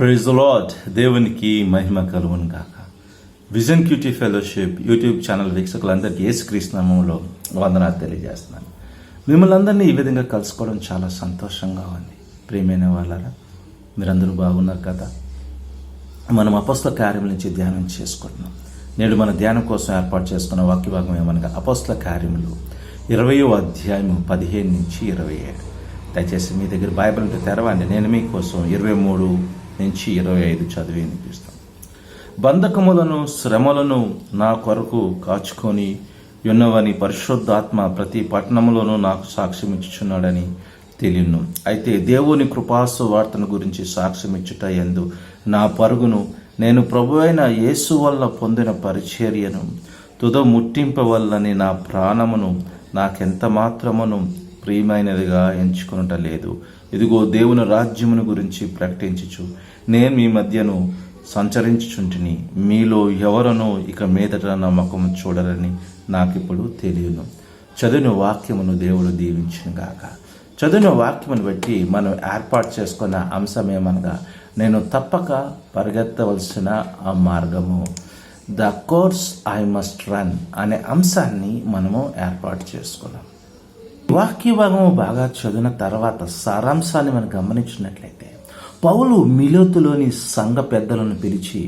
Praise lord దేవునికి మహిమ కలుగును గాక. Vision QT fellowship YouTube channel వీక్షకులందరికీ యేసు కృష్ణమంలో వందనాలు తెలియజేస్తున్నాను. మిమ్మల్ని అందరినీ ఈ విధంగా కలుసుకోవడం చాలా సంతోషంగా ఉంది. ప్రియమైన వాళ్ళరా మీరందరూ బాగున్నారు కదా? మనం అపస్ల కార్యం నుంచి ధ్యానం చేసుకుంటున్నాం. నేడు మన ధ్యానం కోసం ఏర్పాటు చేసుకున్న వాక్య భాగం ఏమనగా అపస్ల కార్యములు ఇరవయో అధ్యాయము పదిహేను నుంచి ఇరవై ఏడు. దయచేసి మీ దగ్గర బైబిల్ ఉంటే తెరవండి. నేను మీకోసం ఇరవై మూడు నుంచి ఇరవై ఐదు చదివి వినిపిస్తాం బంధకములను శ్రమలను నా కొరకు కాచుకొని ఉన్నవని పరిశుద్ధాత్మ ప్రతి పట్టణంలోనూ నాకు సాక్ష్యం ఇచ్చుచున్నాడని తెలియను. అయితే దేవుని కృపాసు వార్తను గురించి సాక్ష్యం ఇచ్చుట ఎందు నా పరుగును నేను ప్రభు అయిన యేసు వల్ల పొందిన పరిచర్యను తుద ముట్టింపవల్లని నా ప్రాణమును నాకెంత మాత్రమును ప్రియమైనదిగా ఎంచుకునుట లేదు ఇదిగో దేవుని రాజ్యమును గురించి ప్రకటించుచు. నేను మీ మధ్యను సంచరించుచుంటిని. మీలో ఎవరనో ఇక మీదట నమ్మకం చూడరని నాకిప్పుడు తెలియను. చదివిన వాక్యమును దేవుడు దీవించిన గాక. చదివిన వాక్యమును బట్టి మనం ఏర్పాటు చేసుకున్న అంశం ఏమనగా నేను తప్పక పరిగెత్తవలసిన ఆ మార్గము. The course I must run అనే అంశాన్ని మనము ఏర్పాటు చేసుకున్నాం. వాక్య భాగము బాగా చదివిన తర్వాత సారాంశాన్ని మనం గమనించినట్లయితే పౌలు మిలోతులోని సంఘ పెద్దలను పిలిచి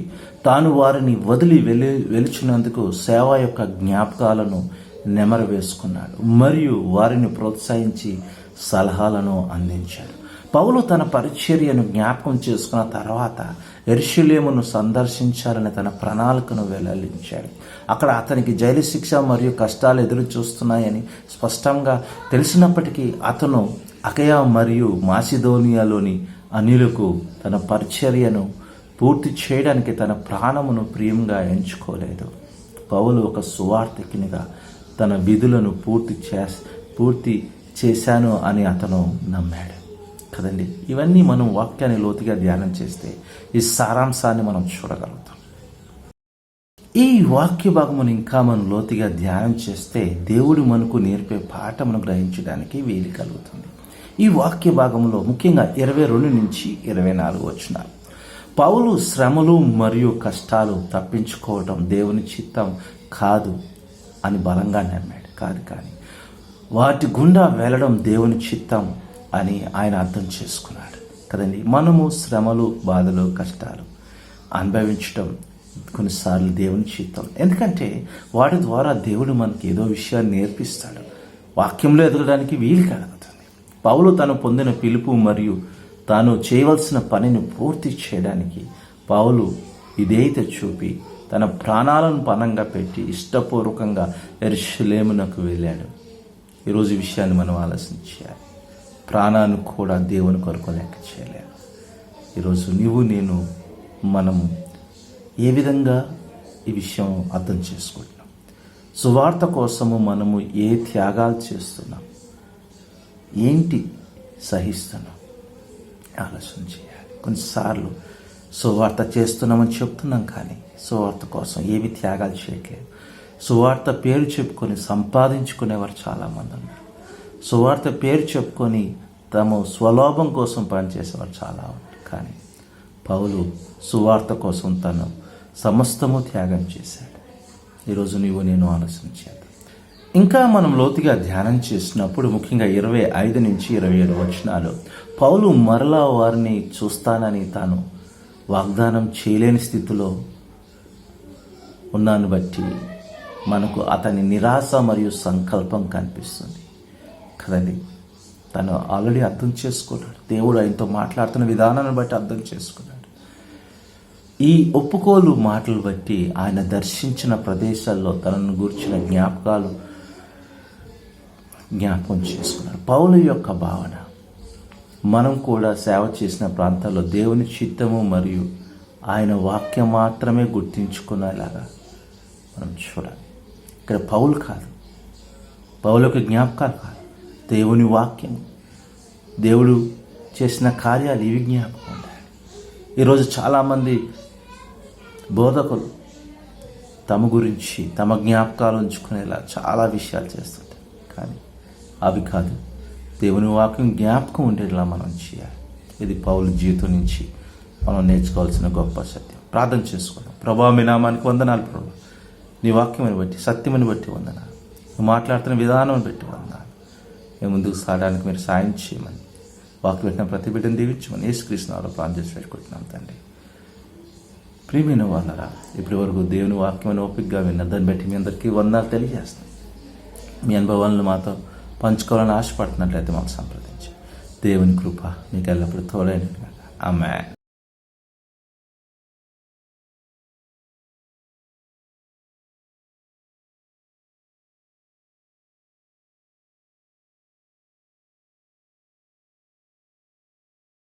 తాను వారిని వదిలి వెలి వెలిచినందుకు సేవ యొక్క జ్ఞాపకాలను నెమరవేసుకున్నాడు మరియు వారిని ప్రోత్సహించి సలహాలను అందించాడు. పౌలు తన పరిచర్యను జ్ఞాపకం చేసుకున్న తర్వాత ఎరుషులేమును సందర్శించాలని తన ప్రణాళికను వెల్లడించాడు. అక్కడ అతనికి జైలు శిక్ష మరియు కష్టాలు ఎదురు చూస్తున్నాయని స్పష్టంగా తెలిసినప్పటికీ అతను అకయా మరియు మాసిదోనియాలోని అనిలకు తన పరిచర్యను పూర్తి చేయడానికి తన ప్రాణమును ప్రియంగా ఎంచుకోలేదు. పౌలు ఒక సువార్థకినిగా తన విధులను పూర్తి చే పూర్తి చేశాను అని అతను నమ్మాడు. కదండి? ఇవన్నీ మనం వాక్యాన్ని లోతుగా ధ్యానం చేస్తే ఈ సారాంశాన్ని మనం చూడగలుగుతాం. ఈ వాక్య భాగమును ఇంకా మనం లోతుగా ధ్యానం చేస్తే దేవుడు మనకు నేర్పే పాఠమును గ్రహించడానికి వీలు కలుగుతుంది. ఈ వాక్య భాగంలో ముఖ్యంగా ఇరవై రెండు నుంచి ఇరవై నాలుగు వచ్చిన పౌలు శ్రమలు మరియు కష్టాలు తప్పించుకోవటం దేవుని చిత్తం కాదు అని బలంగా నమ్మాడు. కాదు కానీ వాటి గుండా వెళ్ళడం దేవుని చిత్తం అని ఆయన అర్థం చేసుకున్నాడు. కదండి? మనము శ్రమలు బాధలు కష్టాలు అనుభవించటం కొన్నిసార్లు దేవుని చిత్తం. ఎందుకంటే వాటి ద్వారా దేవుడు మనకి ఏదో విషయాన్ని నేర్పిస్తాడు. వాక్యంలో ఎదగడానికి వీలు కలుగుతుంది పౌలు తను పొందిన పిలుపు మరియు తాను చేయవలసిన పనిని పూర్తి చేయడానికి పౌలు ఇదైతే చూపి తన ప్రాణాలను పనంగా పెట్టి ఇష్టపూర్వకంగా ఎరుషులేమునకు వెళ్ళాడు. ఈరోజు విషయాన్ని మనం ఆలోచించాలి. ప్రాణాన్ని కూడా దేవుని కొరకు లెక్క చేయలేరు. ఈరోజు నీవు నేను మనము ఏ విధంగా ఈ విషయం అర్థం చేసుకుంటున్నాం? సువార్త కోసము మనము ఏ త్యాగాలు చేస్తున్నాం? ఏంటి సహిస్తున్నాం? ఆలోచన చేయాలి. కొన్నిసార్లు సువార్త చేస్తున్నామని చెప్తున్నాం కానీ సువార్త కోసం ఏవి త్యాగాలు చేయట్లేదు. సువార్త పేరు చెప్పుకొని సంపాదించుకునేవారు చాలామంది ఉన్నారు. సువార్త పేరు చెప్పుకొని తమ స్వలోభం కోసం పనిచేసేవారు చాలా కానీ పౌలు సువార్త కోసం తను సమస్తము త్యాగం చేశాడు. ఈరోజు నీవు నేను ఆలోచించాను ఇంకా మనం లోతుగా ధ్యానం చేసినప్పుడు ముఖ్యంగా ఇరవై ఐదు నుంచి ఇరవై ఏడు వచనాలు పౌలు మరలా వారిని చూస్తానని తాను వాగ్దానం చేయలేని స్థితిలో ఉన్నాను బట్టి మనకు అతని నిరాశ మరియు సంకల్పం కనిపిస్తుంది. కదండి? తను ఆల్రెడీ అర్థం చేసుకున్నాడు. దేవుడు ఆయనతో మాట్లాడుతున్న విధానాన్ని బట్టి అర్థం చేసుకున్నాడు. ఈ ఒప్పుకోలు మాటలు బట్టి ఆయన దర్శించిన ప్రదేశాల్లో తనను గూర్చిన జ్ఞాపకాలు జ్ఞాపకం చేసుకున్నాడు. పౌలు యొక్క భావన మనం కూడా సేవ చేసిన ప్రాంతాల్లో దేవుని చిత్తము మరియు ఆయన వాక్యం మాత్రమే గుర్తించుకునేలాగా మనం చూడాలి. ఇక్కడ పౌలు కాదు. పౌలకు జ్ఞాపకాలు కాదు. దేవుని వాక్యం. దేవుడు చేసిన కార్యాలు ఇవి జ్ఞాపకం ఉండాలి ఈరోజు చాలామంది బోధకులు తమ గురించి తమ జ్ఞాపకాలు ఉంచుకునేలా చాలా విషయాలు చేస్తుంటారు. కానీ అవి కాదు. దేవుని వాక్యం జ్ఞాపకం ఉండేలా మనం చేయాలి. ఇది పౌల జీవితం నుంచి మనం నేర్చుకోవాల్సిన గొప్ప సత్యం. ప్రార్థన చేసుకున్నాం ప్రభా మీ నామానికి వందనాలు ప్రభు. నీ వాక్యమని బట్టి సత్యమని బట్టి వందనాలు. నువ్వు మాట్లాడుతున్న విధానం బట్టి వందనాలు. మేము ముందుకు సాగడానికి మీరు సాయం చేయమని వాకి పెట్టిన ప్రతి బిడ్డను దీవించమని యేసుకృష్ణాలో ప్రార్థన చేసి పెట్టుకుంటున్నాం తండ్రి. ప్రియమైన వాళ్ళరా ఇప్పటి వరకు దేవుని వాక్యం ఓపికగా విన్న దాన్ని బట్టి మీ అందరికీ వందనాలు తెలియజేస్తాం మీ అనుభవాలను మాతో పంచుకోవాలని ఆశపడుతున్నట్లయితే మాకు సంప్రదించి. దేవుని కృప మీకు ఎల్లప్పుడూ తోడైన ఆమె